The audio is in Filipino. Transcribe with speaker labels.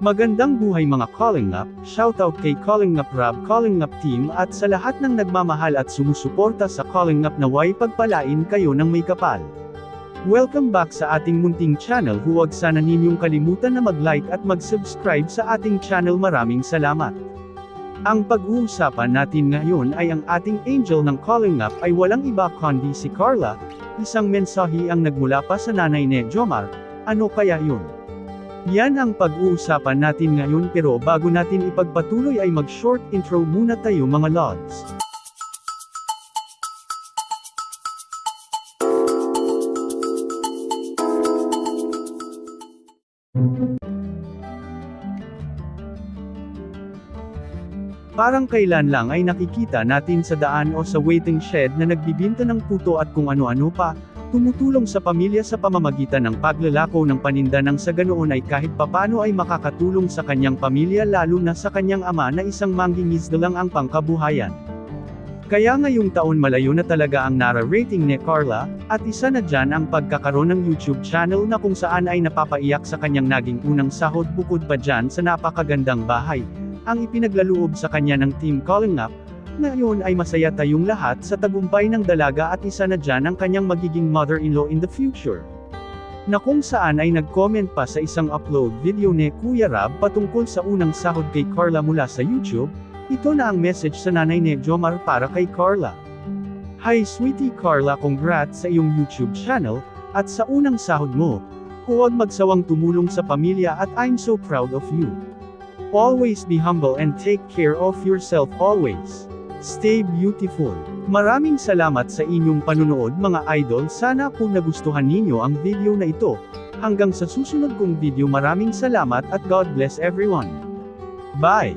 Speaker 1: Magandang buhay mga Calling Up, shoutout kay Calling Up Rab Calling Up Team at sa lahat ng nagmamahal at sumusuporta sa Calling Up naway pagpalain kayo ng may kapal. Welcome back sa ating munting channel huwag sana ninyong kalimutan na mag-like at mag-subscribe sa ating channel maraming salamat. Ang pag-uusapan natin ngayon ay ang ating angel ng Calling Up ay walang iba kundi si Carla, isang mensahe ang nagmula pa sa nanay ni Jomar, ano kaya yun? Yan ang pag-uusapan natin ngayon pero bago natin ipagpatuloy ay mag-short intro muna tayo mga lods. Parang kailan lang ay nakikita natin sa daan o sa waiting shed na nagbibinta ng puto at kung ano-ano pa, tumutulong sa pamilya sa pamamagitan ng paglalako ng paninda nang sa ganoon ay kahit papano ay makakatulong sa kanyang pamilya lalo na sa kanyang ama na isang mangingisda lang ang pangkabuhayan. Kaya ngayong taon malayo na talaga ang nara-rating ni Carla, at isa na dyan ang pagkakaroon ng YouTube channel na kung saan ay napapaiyak sa kanyang naging unang sahod bukod pa dyan sa napakagandang bahay, ang ipinaglaloob sa kanya ng Team Calling Up, ngayon ay masaya tayong lahat sa tagumpay ng dalaga at isa na dyan ang kanyang magiging mother-in-law in the future. Na kung saan ay nag-comment pa sa isang upload video ni Kuya Rab patungkol sa unang sahod kay Carla mula sa YouTube, ito na ang message sa nanay ni Jomar para kay Carla. Hi sweetie Carla congrats sa iyong YouTube channel, at sa unang sahod mo. Huwag magsawang tumulong sa pamilya at I'm so proud of you. Always be humble and take care of yourself always. Stay beautiful. Maraming salamat sa inyong panunood mga idol sana po nagustuhan ninyo ang video na ito. Hanggang sa susunod kong video maraming salamat at God bless everyone. Bye!